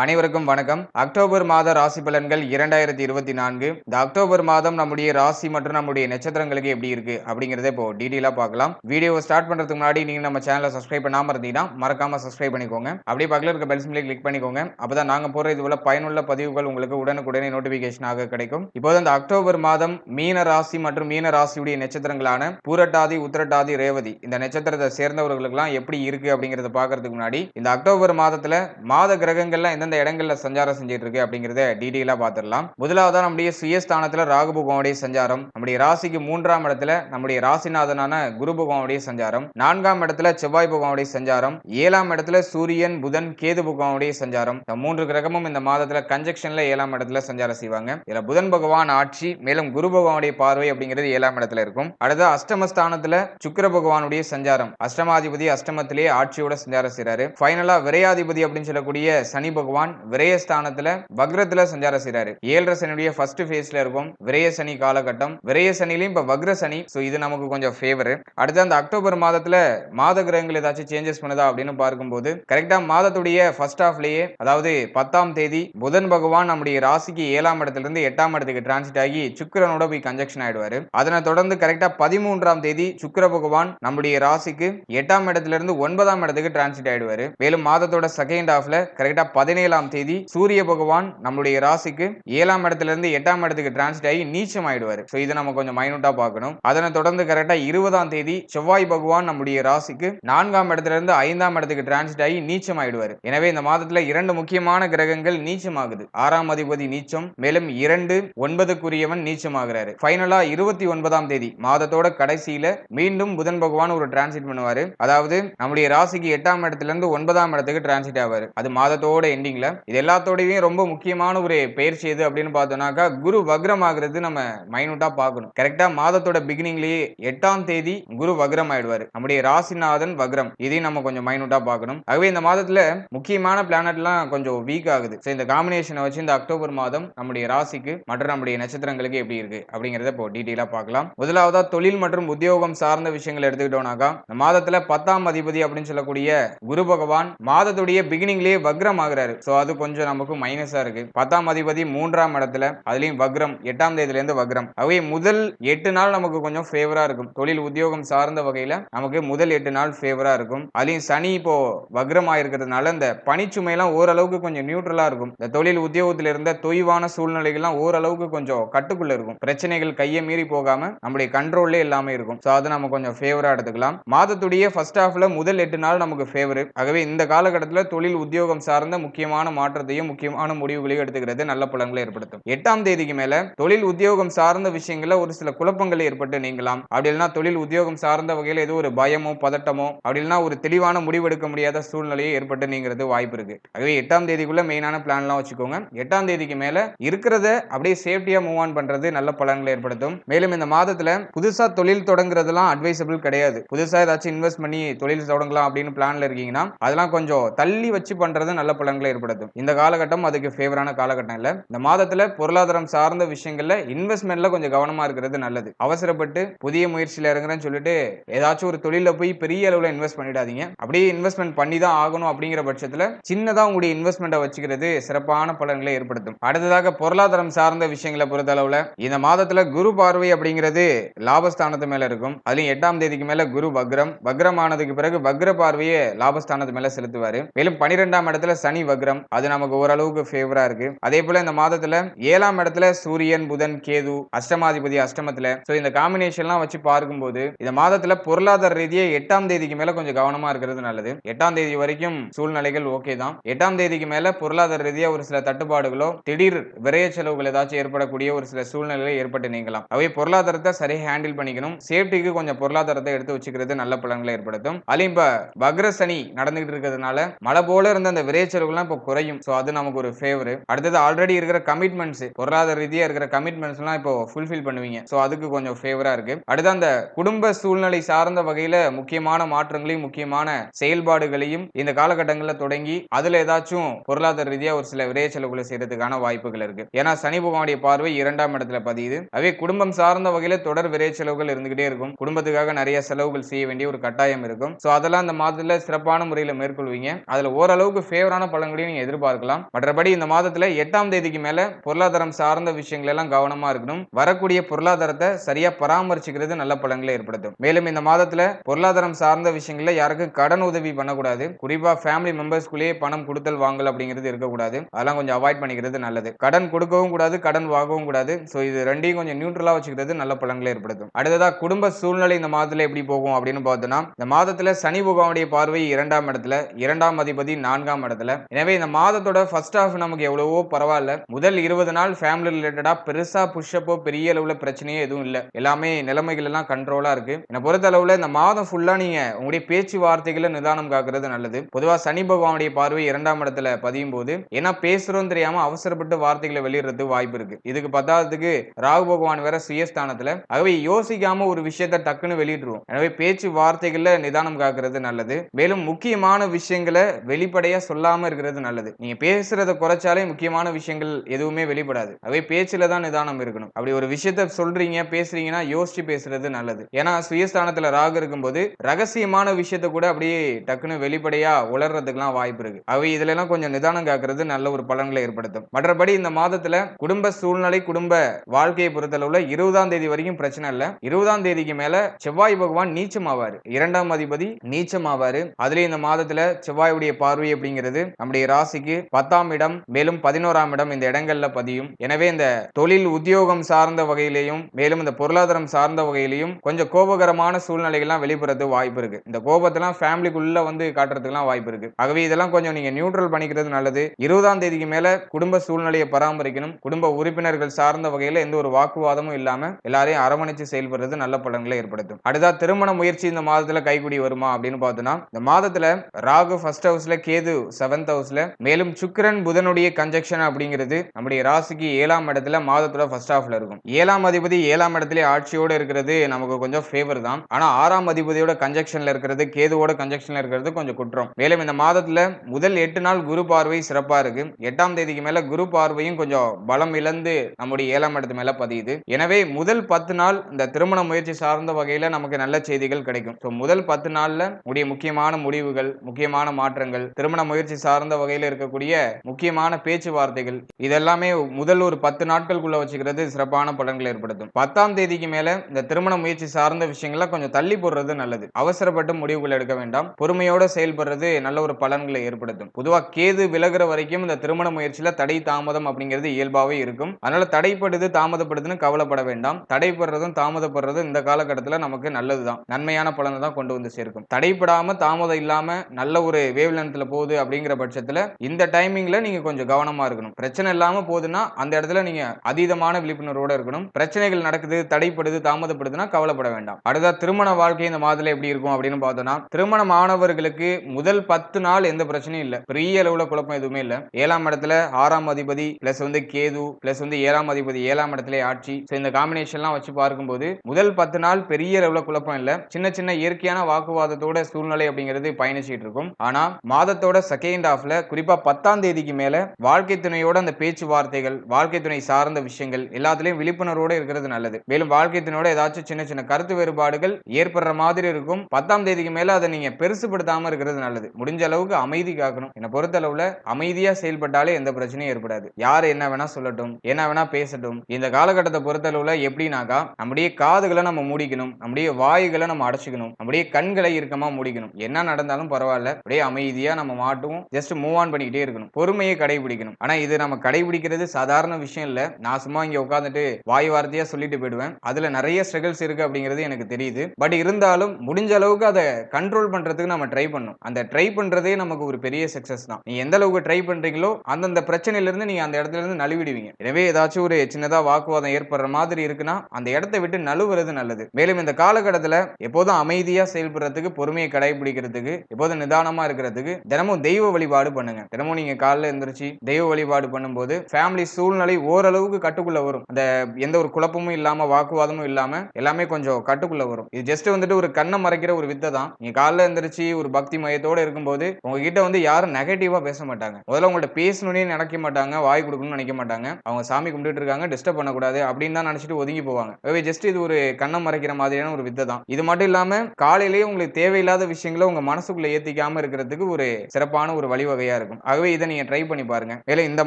அனைவருக்கும் வணக்கம். அக்டோபர் மாத ராசி பலன்கள் இரண்டாயிரத்தி இருபத்தி நான்கு. இந்த அக்டோபர் மாதம் நம்முடைய ராசி மற்றும் நம்முடைய நட்சத்திரங்களுக்கு எப்படி இருக்கு அப்படிங்கறத இப்போ டீடெயிலா பார்க்கலாம். வீடியோ ஸ்டார்ட் பண்றதுக்கு முன்னாடி நீங்க நம்ம சேனலை சப்ஸ்கிரைப் பண்ணாம இருந்தீங்கன்னா மறக்காம சப்ஸ்கிரைப் பண்ணிக்கோங்க. அப்படியே பக்கத்தில் இருக்க பெல் கிளிக் பண்ணிக்கோங்க. அப்பதான் நாங்க போற இது போல பயனுள்ள பதிவுகள் உங்களுக்கு உடனுக்குடனே நோட்டிபிகேஷனாக கிடைக்கும். இப்போது அந்த அக்டோபர் மாதம் மீன ராசி மற்றும் மீன ராசியுடைய நட்சத்திரங்களான பூரட்டாதி உத்திரட்டாதி ரேவதி இந்த நட்சத்திரத்தை சேர்ந்தவர்களுக்கெல்லாம் எப்படி இருக்கு அப்படிங்கறத பாக்குறதுக்கு முன்னாடி இந்த அக்டோபர் மாதத்துல மாத கிரகங்கள்லாம் எந்தெந்த இடங்கள்ல சஞ்சாரம் செஞ்சுட்டு இருக்கு அப்படிங்கறத டீடெயிலா பாத்துடலாம். முதலாவதா நம்முடைய சுயஸ்தானத்துல ராகு பகவானுடைய சஞ்சாரம் நம்முடைய ராசிக்கு மூன்றாம் இடத்துல நம்முடைய ராசிநாதனான குரு பகவானுடைய சஞ்சாரம் நான்காம் இடத்துல செவ்வாய் பகவானுடைய சஞ்சாரம் ஏழாம் இடத்துல சூரியன் புதன் கேது பகவானுடைய சஞ்சாரம். இந்த மூன்று கிரகமும் இந்த மாதத்துல கன்ஜெக்ஷன்ல ஏழாம் இடத்துல சஞ்சாரம் செய்வாங்க. இதுல புதன் பகவான் ஆட்சி மேலும் குரு பகவானுடைய பார்வை அப்படிங்கிறது ஏழாம் இடத்துல இருக்கும். அடுத்து அஷ்டமஸ்தானத்துல சுக்கர பகவானுடைய சஞ்சாரம். அஷ்டமாதிபதி அஷ்டமத்திலேயே ஆட்சியோட சஞ்சாரம் செய்றாரு. ஃபைனலா விரையாதிபதி அப்படின்னு சொல்லக்கூடிய சனி பகவான் விரயஸ்தானத்துல வக்ரத்துல சஞ்சாரம் செய்யறாரு ஏழரை சனியுடைய ஃபர்ஸ்ட் ஃபேஸ்ல இருக்கும் விரயசனி காலகட்டம். விரயசனிலையும் இப்ப வக்ரசனி சனி இது நமக்கு கொஞ்சம் ஃபேவர் அடுத்து அந்த அக்டோபர் மாதத்துல மாத கிரகங்கள் ஏதாச்சும் சேஞ்சஸ் பண்ணுதா அப்படின்னு பார்க்கும்போது கரெக்டா மாதத்துடைய ஃபர்ஸ்ட் ஹாஃப்லயே அதாவது பத்தாம் தேதி புதன் பகவான் நம்முடைய ராசிக்கு ஏழாம் இடத்துல இருந்து எட்டாம் இடத்துக்கு டிரான்சிட் ஆகி சுக்கரனோட போய் கன்ஜெக்ஷன் ஆயிடுவாரு. அதனை தொடர்ந்து கரெக்டா பதிமூன்றாம் தேதி சுக்கர பகவான் நம்முடைய ராசிக்கு எட்டாம் இடத்துல இருந்து ஒன்பதாம் இடத்துக்கு டிரான்சிட் ஆயிடுவாரு. மேலும் மாதத்தோட செகண்ட் ஹாஃப்ல கரெக்டா பதினேழாம் தேதி சூரிய பகவான் நம்முடைய ராசிக்கு ஏழாம் இடத்துல இருந்து எட்டாம் இடத்துக்கு டிரான்ஸ்ட் ஆகி நீச்சம் ஆயிடுவார் ஸோ இதை நம்ம கொஞ்சம் மைனூட்டா பார்க்கணும். அதனை தொடர்ந்து கரெக்டா இருபதாம் தேதி செவ்வாய் பகவான் நம்முடைய ராசிக்கு நான்காம் இடத்துல இருந்து ஐந்தாம் இடத்துக்கு டிரான்ஸ்ட் ஆகி நீச்சம் ஆயிடுவார் எனவே இந்த மாதத்துல இரண்டு முக்கியமான கிரகங்கள் நீச்சமாகுது. ஆறாம் அதிபதி நீச்சம் மேலும் இரண்டு ஒன்பதுக்குரியவன் நீச்சமாகிறாரு. ஃபைனலா இருபத்தி ஒன்பதாம் தேதி மாதத்தோட கடைசியில மீண்டும் புதன் பகவான் ஒரு டிரான்சிட் பண்ணுவாரு. அதாவது நம்முடைய ராசிக்கு எட்டாம் இடத்துல இருந்து ஒன்பதாம் இடத்துக்கு டிரான்சிட் ஆவாரு. அது மாதத்தோட எண்டிங்ல இது எல்லாத்தோடயும் ரொம்ப முக்கியமான ஒரு பயிற்சி எது அப்படின்னு பார்த்தோம்னாக்கா குரு வக்ரம் ஆகுறது நம்ம மைனூட்டா பார்க்கணும். கரெக்டா மாதத்தோட பிகினிங்லயே எட்டாம் தேதி குரு வக்ரம் ஆயிடுவாரு. நம்முடைய ராசிநாதன் வக்ரம். இதையும் நம்ம கொஞ்சம் மைனூட்டா பார்க்கணும். ஆகவே இந்த மாதத்துல முக்கியமான பிளானட்லாம் கொஞ்சம் வீக் ஆகுது. ஸோ இந்த காம்பினேஷனை வச்சு இந்த அக்டோபர் மாதம் நம்முடைய ராசிக்கு மற்றும் நம்முடைய நட்சத்திரங்களுக்கு எப்படி இருக்கு அப்படிங்கறத இப்போ டீட்டெயிலா பார்க்கலாம். முதலாவதா தொழில் மற்றும் உத்தியோகம் சார்ந்த விஷயங்கள் எடுத்துக்கிட்டோம்னாக்கா இந்த மாதத்துல பத்தாம் அதிபதி அப்படின்னு சொல்லக்கூடிய குரு பகவான் மாதத்துடைய பிகினிங்லேயே வக்ரம் ஆகிறாரு சோ அது கொஞ்சம் நமக்கு மைனஸா இருக்கு. பத்தாம் அதிபதி மூன்றாம் இடத்துல அதுலயும் வக்ரம் எட்டாம் தேதியில இருந்து வக்ரம். அவை முதல் எட்டு நாள் நமக்கு கொஞ்சம் ஃபேவரா இருக்கும். தொழில் உத்தியோகம் சார்ந்த வகையில நமக்கு முதல் எட்டு நாள் ஃபேவரா இருக்கும். அதுலயும் சனி இப்போ வக்ரம் ஆயிருக்கிறதுனால இந்த பனிச்சுமையெல்லாம் ஓரளவுக்கு கொஞ்சம் நியூட்ரலா இருக்கும். இந்த தொழில் உத்தியோகத்தில் இருந்த தொய்வான சூழ்நிலைகள்லாம் ஓரளவுக்கு கொஞ்சம் கட்டுக்குள்ள இருக்கும். பிரச்சனைகள் கையை மீறி போகாம நம்முடைய கண்ட்ரோல்லே எல்லாமே இருக்கும். ஸோ அதை நம்ம கொஞ்சம் ஃபேவரா எடுத்துக்கலாம். மாதத்துடைய ஃபர்ஸ்ட் ஹாஃப்ல முதல் எட்டு நாள் நமக்கு ஃபேவர் ஆகவே இந்த காலகட்டத்தில் தொழில் உத்தியோகம் சார்ந்த முக்கியமான மாற்றத்தையும் முக்கியமான முடிவுகளையும் எடுத்துக்கிறது நல்ல பலன்களை ஏற்படுத்தும். எட்டாம் தேதிக்கு மேல தொழில் உத்தியோகம் சார்ந்த விஷயங்கள்ல ஒரு சில குழப்பங்கள் ஏற்பட்டு நீங்களாம் அப்படி இல்லைன்னா தொழில் உத்தியோகம் சார்ந்த வகையில் ஏதோ ஒரு பயமோ பதட்டமோ அப்படி இல்லைன்னா ஒரு தெளிவான முடிவெடுக்க முடியாத சூழ்நிலையை ஏற்பட்டு நீங்கிறது வாய்ப்பு இருக்கு. ஆகவே எட்டாம் தேதிக்குள்ள மெயினான பிளான்லாம் வச்சுக்கோங்க. எட்டாம் தேதிக்கு மேல இருக்கிறத அப்படியே சேஃப்டியா மூவ் ஆன் பண்றது நல்ல பலன்களை ஏற்படுத்தும். மேலும் இந்த மாதத்துல புதுசா தொழில் தொடங்குறதுலாம் அட்வைசபிள் கிடையாது. புதுசா ஏதாச்சும் இன்வெஸ்ட் பண்ணி தொழில் தொடங்கலாம் அப்படின்னு பிளான்ல இருக்கீங்கன்னா அதெல்லாம் கொஞ்சம் தள்ளி வச்சு பண்றது நல்ல பலன்களை ஏற்படுத்தும் இந்த காலகட்டம் அதுக்கு ஃபேவரான காலகட்டம் இல்ல. இந்த மாதத்துல பொருளாதாரம் சார்ந்த விஷயங்கள்ல இன்வெஸ்ட்மெண்ட்ல கொஞ்சம் கவனமா இருக்கிறது நல்லது. அவசரப்பட்டு புதிய முயற்சியில இறங்குறேன்னு சொல்லிட்டு ஏதாச்சும் ஒரு தொழில போய் பெரிய அளவுல இன்வெஸ்ட் பண்ணிடாதீங்க. அப்படியே இன்வெஸ்ட்மெண்ட் பண்ணி தான் ஆகணும் அப்படிங்கிற பட்சத்துல சின்னதா உங்களுடைய இன்வெஸ்ட்மெண்ட்டை வச்சுக்கிறது சிறப்பான பலன்களை ஏற்படுத்தும். அடுத்ததாக பொருளாதாரம் சார்ந்த விஷயங்களை பொறுத்த அளவுல இந்த மாதத்துல குரு பார்வை அப்படிங்கிறது லாபஸ்தானத்து மேல இருக்கும். அதுலயும் எட்டாம் தேதிக்கு மேல குரு வக்ரம். வக்ரம் ஆனதுக்கு பிறகு வக்ர பார்வையை லாபஸ்தானத்து மேல செலுத்துவாரு. மேலும் பனிரெண்டாம் இடத்துல சனி வக்ரம். அது நமக்கு ஓரளவுக்கு ஃபேவரா இருக்கு. அதே போல இந்த மாதத்துல ஏழாம் இடத்துல சூரியன் புதன் கேது அஷ்டமாதிபதி அஷ்டமத்துல. சோ இந்த காம்பினேஷன்லாம் வச்சு பார்க்கும்போது இந்த மாதத்துல பொருளாதார ரீதியை எட்டாம் தேதிக்கு மேல கொஞ்சம் கவனமா இருக்கிறது நல்லது. எட்டாம் தேதி வரைக்கும் சூழ்நிலைகள் ஓகே தான். எட்டாம் தேதிக்கு மேல பொருளாதார ரீதியா ஒரு சில தட்டுப்பாடுகளோ திடீர் விரைய செலவுகள் ஏதாச்சும் ஏற்படக்கூடிய ஒரு சில சூழ்நிலைகள் ஏற்பட்டு நீங்கலாம். அவை பொருளாதாரத்தை சரி ஹேண்டில் பண்ணிக்கணும். சேஃப்டிக்கு கொஞ்சம் பொருளாதாரத்தை எடுத்து வச்சுக்கிறது நல்ல பலன்களை ஏற்படுத்தும். அலிம்ப இப்ப வக்ர சனி நடந்துகிட்டு இருக்கிறதுனால மழை போல இருந்த அந்த விரைய செலவுகள்லாம் இப்போ குறையும். ஸோ அது நமக்கு ஒரு ஃபேவர் அடுத்தது ஆல்ரெடி இருக்கிற கமிட்மெண்ட்ஸ் பொருளாதார ரீதியாக இருக்கிற கமிட்மெண்ட்ஸ்லாம் இப்போ ஃபுல்ஃபில் பண்ணுவீங்க. ஸோ அதுக்கு கொஞ்சம் ஃபேவராக இருக்கு. அடுத்து அந்த குடும்ப சூழ்நிலை சார்ந்த வகையில் முக்கியமான மாற்றங்களையும் முக்கியமான செயல்பாடுகளையும் இந்த காலகட்டங்களில் தொடங்கி அதுல ஏதாச்சும் பொருளாதார ரீதியா ஒரு சில விரைய செலவுகளை செய்யறதுக்கான வாய்ப்புகள் இருக்கு. ஏன்னா சனி பகவானுடைய பார்வை இரண்டாம் இடத்துல பதியுது. அவே குடும்பம் சார்ந்த வகையில தொடர் விரை செலவுகள் இருந்துகிட்டே இருக்கும். குடும்பத்துக்காக நிறைய செலவுகள் செய்ய வேண்டிய ஒரு கட்டாயம் இருக்கும். ஸோ அதெல்லாம் அந்த மாதத்துல சிறப்பான முறையில் மேற்கொள்வீங்க. அதுல ஓரளவுக்கு ஃபேவரான பழங்களையும் அப்படின்னு எதிர்பார்க்கலாம். மற்றபடி இந்த மாதத்துல எட்டாம் தேதிக்கு மேல பொருளாதாரம் சார்ந்த விஷயங்கள் எல்லாம் கவனமா இருக்கணும். வரக்கூடிய பொருளாதாரத்தை சரியா பராமரிச்சுக்கிறது நல்ல பலன்களை ஏற்படுத்தும். மேலும் இந்த மாதத்துல பொருளாதாரம் சார்ந்த விஷயங்கள்ல யாருக்கும் கடன் உதவி பண்ணக்கூடாது. குறிப்பா ஃபேமிலி மெம்பர்ஸ்குள்ளேயே பணம் கொடுத்தல் வாங்கல் அப்படிங்கிறது இருக்கக்கூடாது. அதெல்லாம் கொஞ்சம் அவாய்ட் பண்ணிக்கிறது நல்லது. கடன் கொடுக்கவும் கூடாது கடன் வாங்கவும் கூடாது. ஸோ இது ரெண்டையும் கொஞ்சம் நியூட்ரலா வச்சுக்கிறது நல்ல பலன்களை ஏற்படுத்தும். அடுத்ததா குடும்ப சூழ்நிலை இந்த மாதத்துல எப்படி போகும் அப்படின்னு பார்த்தோம்னா இந்த மாதத்துல சனி பகவானுடைய பார்வை இரண்டாம் இடத்துல இரண்டாம் அதிபதி நான்காம் இடத்துல. எனவே இந்த மாதத்தோட ஃபர்ஸ்ட் ஹாஃப் நமக்கு எவ்வளவோ பரவாயில்ல. முதல் இருபது நாள் ஃபேமிலி ரிலேட்டடா பெருசா புஷ்அப்போ பெரிய அளவுல பிரச்சனையே எதுவும் இல்லை. எல்லாமே நிலைமைகள் எல்லாம் கண்ட்ரோலா இருக்கு. என்னை பொறுத்த அளவுல இந்த மாதம் ஃபுல்லா நீங்க உங்களுடைய பேச்சுவார்த்தைகளை நிதானம் காக்கிறது நல்லது. பொதுவா சனி பகவானுடைய பார்வை இரண்டாம் இடத்துல பதியும் போது ஏன்னா பேசுறோம் தெரியாம அவசரப்பட்டு வார்த்தைகளை வெளியிடுறது வாய்ப்பு இருக்கு. இதுக்கு பத்தாததுக்கு ராகு பகவான் வேற சுயஸ்தானத்துல. ஆகவே யோசிக்காம ஒரு விஷயத்த டக்குன்னு வெளியிடுவோம் எனவே பேச்சு வார்த்தைகள்ல நிதானம் காக்கிறது நல்லது. மேலும் முக்கியமான விஷயங்களை வெளிப்படையா சொல்லாம இருக்கிறது நல்லது. நீங்க பேசுறத குறைச்சாலே முக்கியமான விஷயங்கள் எதுவுமே வெளிப்படாது. ஆகவே பேச்சுல தான் நிதானம் இருக்கணும். அப்படி ஒரு விஷயத்த சொல்றீங்க பேசுறீங்கன்னா யோசிச்சு பேசுறது நல்லது. ஏன்னா சுயஸ்தானத்துல ராகு இருக்கும்போது ரகசியமான விஷயத்த கூட அப்படியே டக்குன்னு வெளிப்படையா உளர்றதுக்கெல்லாம் வாய்ப்பு இருக்கு. அவை இதுல எல்லாம் கொஞ்சம் நிதானம் காக்குறது நல்ல ஒரு பலன்களை ஏற்படுத்தும். மற்றபடி இந்த மாதத்துல குடும்ப சூழ்நிலை குடும்ப வாழ்க்கையை பொறுத்தளவுல இருபதாம் தேதி வரைக்கும் பிரச்சனை இல்ல. இருபதாம் தேதிக்கு மேல செவ்வாய் பகவான் நீச்சம் ஆவாரு இரண்டாம் அதிபதி நீச்சம் ஆவாரு அதுலயும் இந்த மாதத்துல செவ்வாயுடைய பார்வை அப்படிங்கிறது நம்முடைய ராசிக்கு பத்தாம் இடம் மேலும் பதினோராம் இடம் இந்த இடங்கள்ல பதியும். எனவே இந்த தொழில் உத்தியோகம் சார்ந்த வகையிலையும் மேலும் இந்த பொருளாதாரம் சார்ந்த வகையிலையும் கொஞ்சம் கோபகரமான சூழ்நிலைகள்லாம் வெளிப்படுறது வாய்ப்பு இருக்கு. இந்த கோபத்தெல்லாம் ஃபேமிலிக்குள்ள வந்து காட்டுறதுக்குலாம் வாய்ப்பு இருக்கு. ஆகவே இதெல்லாம் கொஞ்சம் நீங்க நியூட்ரல் பண்ணிக்கிறது நல்லது. இருபதாம் தேதிக்கு மேல குடும்ப சூழ்நிலையை பராமரிக்கணும். குடும்ப உறுப்பினர்கள் சார்ந்த வகையில எந்த ஒரு வாக்குவாதமும் இல்லாம எல்லாரையும் அரவணைச்சு செயல்படுறது நல்ல பலன்களை ஏற்படுத்தும். அடுத்தா திருமண முயற்சி இந்த மாதத்துல கைகூடி வருமா அப்படின்னு பார்த்தோம்னா இந்த மாதத்துல ராகு ஃபர்ஸ்ட் ஹவுஸ்ல கேது செவன்த் ஹவுஸ்ல மேலும் சுக்கிரன் புதனுடைய கன்ஜெக்ஷன் அப்படிங்கிறது நம்முடைய ராசிக்கு ஏழாம் இடத்துல மாதத்தோட ஃபர்ஸ்ட் ஹாஃப்ல இருக்கும். ஏழாம் அதிபதி ஏழாம் இடத்துல ஆட்சியோட இருக்கிறது நமக்கு கொஞ்சம் ஃபேவர் தான். ஆனா ஆறாம் அதிபதியோட கன்ஜெக்ஷன்ல இருக்கிறது கேதுவோட கன்ஜெக்ஷன்ல இருக்கிறது கொஞ்சம் குற்றம். மேலும் இந்த மாதத்துல முதல் எட்டு நாள் குரு பார்வை சிறப்பா இருக்கு. எட்டாம் தேதிக்கு மேல குரு பார்வையும் கொஞ்சம் பலம் இழந்து நம்முடைய ஏழாம் இடத்து மேல பதியுது. எனவே முதல் பத்து நாள் இந்த திருமண முயற்சி சார்ந்த வகையில நமக்கு நல்ல செய்திகள் கிடைக்கும். ஸோ முதல் பத்து நாள்ல உடைய முக்கியமான முடிவுகள் முக்கியமான மாற்றங்கள் திருமண முயற்சி சார்ந்த வகையில் இருக்கக்கூடிய முக்கியமான பேச்சுவார்த்தைகள் இதெல்லாமே முதல் ஒரு பத்து நாட்களுக்குள்ள வச்சுக்கிறது சிறப்பான பலன்களை ஏற்படுத்தும். பத்தாம் தேதிக்கு மேல இந்த திருமண முயற்சி சார்ந்த விஷயங்களை கொஞ்சம் தள்ளி போடுறது நல்லது. அவசரப்பட்டு முடிவுகள் எடுக்க வேண்டாம். பொறுமையோட செயல்படுறது நல்ல ஒரு பலன்களை ஏற்படுத்தும். பொதுவாக கேது விலகுற வரைக்கும் இந்த திருமண முயற்சியில தடை தாமதம் அப்படிங்கிறது இயல்பாவே இருக்கும். அதனால தடைப்படுது தாமதப்படுதுன்னு கவலைப்பட வேண்டாம். தடைப்படுறதும் தாமதப்படுறதும் இந்த காலகட்டத்தில் நமக்கு நல்லதுதான். நன்மையான பலனை தான் கொண்டு வந்து சேர்க்கும். தடைப்படாம தாமதம் இல்லாம நல்ல ஒரு வேவ் லென்த்ல போகுது அப்படிங்கிற பட்சத்துல இந்த டைமிங்ல நீங்க கொஞ்சம் கவனமா இருக்கணும். பிரச்சனை இல்லாம போகுதுன்னா அந்த இடத்துல நீங்க அதீதமான விழிப்புணர்வோட இருக்கணும். பிரச்சனைகள் நடக்குது தடைப்படுது தாமதப்படுதுன்னா கவலைப்பட வேண்டாம். அடுத்த திருமண வாழ்க்கை இந்த மாதத்துல எப்படி இருக்கும் அப்படின்னு பார்த்தோம்னா திருமண மாணவர்களுக்கு முதல் பத்து நாள் எந்த பிரச்சனையும் இல்லை. பெரிய அளவுல குழப்பம் எதுவுமே இல்லை. ஏழாம் இடத்துல ஆறாம் அதிபதி பிளஸ் வந்து கேது பிளஸ் வந்து ஏழாம் அதிபதி ஏழாம் இடத்துல ஆட்சி. ஸோ இந்த காம்பினேஷன்லாம் வச்சு பார்க்கும்போது முதல் பத்து நாள் பெரிய அளவுல குழப்பம் இல்லை. சின்ன சின்ன இயற்கையான வாக்குவாதத்தோட சூழ்நிலை அப்படிங்கிறது பயணிச்சுட்டு இருக்கும். ஆனா மாதத்தோட செகண்ட் ஹாஃப்ல குறிப்பா பத்தாம் தேதிக்கு மேல வாழ்க்கை துணையோட அந்த பேச்சுவார்த்தைகள் வாழ்க்கை துணை சார்ந்த விஷயங்கள் எல்லாத்துலயும் விழிப்புணர்வோட இருக்கிறது நல்லது. மேலும் வாழ்க்கை துணையோட ஏதாச்சும் சின்ன சின்ன கருத்து வேறுபாடுகள் ஏற்படுற மாதிரி இருக்கும். பத்தாம் தேதிக்கு மேல அதை நீங்க பெருசுபடுத்தாம இருக்கிறது நல்லது. முடிஞ்ச அளவுக்கு அமைதி காக்கணும். என்னை பொறுத்த அளவுல அமைதியா செயல்பட்டாலே எந்த பிரச்சனையும் ஏற்படாது. யார் என்ன வேணா சொல்லட்டும் என்ன வேணா பேசட்டும். இந்த காலகட்டத்தை பொறுத்த அளவுல எப்படின்னாக்கா நம்முடைய காதுகளை நம்ம மூடிக்கணும். நம்முடைய வாய்களை நம்ம அடைச்சிக்கணும். நம்முடைய கண்களை இறுக்கமா மூடிக்கணும். என்ன நடந்தாலும் பரவாயில்ல. அப்படியே அமைதியா நம்ம மாட்டுவோம். ஜஸ்ட் மூவ் ஆன் பண்ணிக்கிட்டே இருக்கணும். பொறுமையை கடைபிடிக்கணும். ஆனா இது நம்ம கடைபிடிக்கிறது சாதாரண விஷயம் இல்ல. நான் சும்மா இங்க உட்காந்துட்டு வாய் வார்த்தையா சொல்லிட்டு போயிடுவேன். அதுல நிறைய ஸ்ட்ரகிள்ஸ் இருக்கு அப்படிங்கிறது எனக்கு தெரியுது. பட் இருந்தாலும் முடிஞ்ச அளவுக்கு அதை கண்ட்ரோல் பண்றதுக்கு நம்ம ட்ரை பண்ணும் அந்த ட்ரை பண்றதே நமக்கு ஒரு பெரிய சக்சஸ் தான். நீ எந்த அளவுக்கு ட்ரை பண்றீங்களோ அந்தந்த பிரச்சனையில இருந்து நீங்க அந்த இடத்துல இருந்து நழுவிடுவீங்க. எனவே ஏதாச்சும் ஒரு சின்னதா வாக்குவாதம் ஏற்படுற மாதிரி இருக்குன்னா அந்த இடத்தை விட்டு நழுவுறது நல்லது. மேலும் இந்த காலகட்டத்தில் எப்போதும் அமைதியா செயல்படுறதுக்கு பொறுமையை கடைபிடிக்கிறதுக்கு எப்போதும் நிதானமா இருக்கிறதுக்கு தினமும் தெய்வ வழிபாடு பண்ணுங்க. தினமும் நீங்க காலைல எந்திரிச்சு தெய்வ வழிபாடு பண்ணும்போது ஃபேமிலி சூழ்நிலை ஓரளவுக்கு கட்டுக்குள்ள வரும். அந்த எந்த ஒரு குழப்பமும் இல்லாம வாக்குவாதமும் இல்லாம எல்லாமே கொஞ்சம் கட்டுக்குள்ள வரும். இது ஜஸ்ட் வந்துட்டு ஒரு கண்ணை மறைக்கிற ஒரு வித்தை தான். நீங்க காலைல எந்திரிச்சு ஒரு பக்தி மையத்தோட இருக்கும்போது உங்ககிட்ட வந்து யாரும் நெகட்டிவா பேச மாட்டாங்க. முதல்ல உங்கள்ட்ட பேசணும்னே நினைக்க மாட்டாங்க. வாய் கொடுக்கணும்னு நினைக்க மாட்டாங்க. அவங்க சாமி கும்பிட்டு இருக்காங்க டிஸ்டர்ப் பண்ணக்கூடாது அப்படின்னு தான் நினைச்சிட்டு ஒதுங்கி போவாங்க. ஜஸ்ட் இது ஒரு கண்ணை மறைக்கிற மாதிரியான ஒரு வித்தை தான். இது மட்டும் இல்லாம காலையிலேயே உங்களுக்கு தேவையில்லாத விஷயங்களை உங்க மனசுக்குள்ள ஏத்திக்காம இருக்கிறதுக்கு ஒரு சிறப்பான ஒரு வழிவகையா சூழ்நிலையா இருக்கும். ஆகவே இதை நீங்க ட்ரை பண்ணி பாருங்க. மேலும் இந்த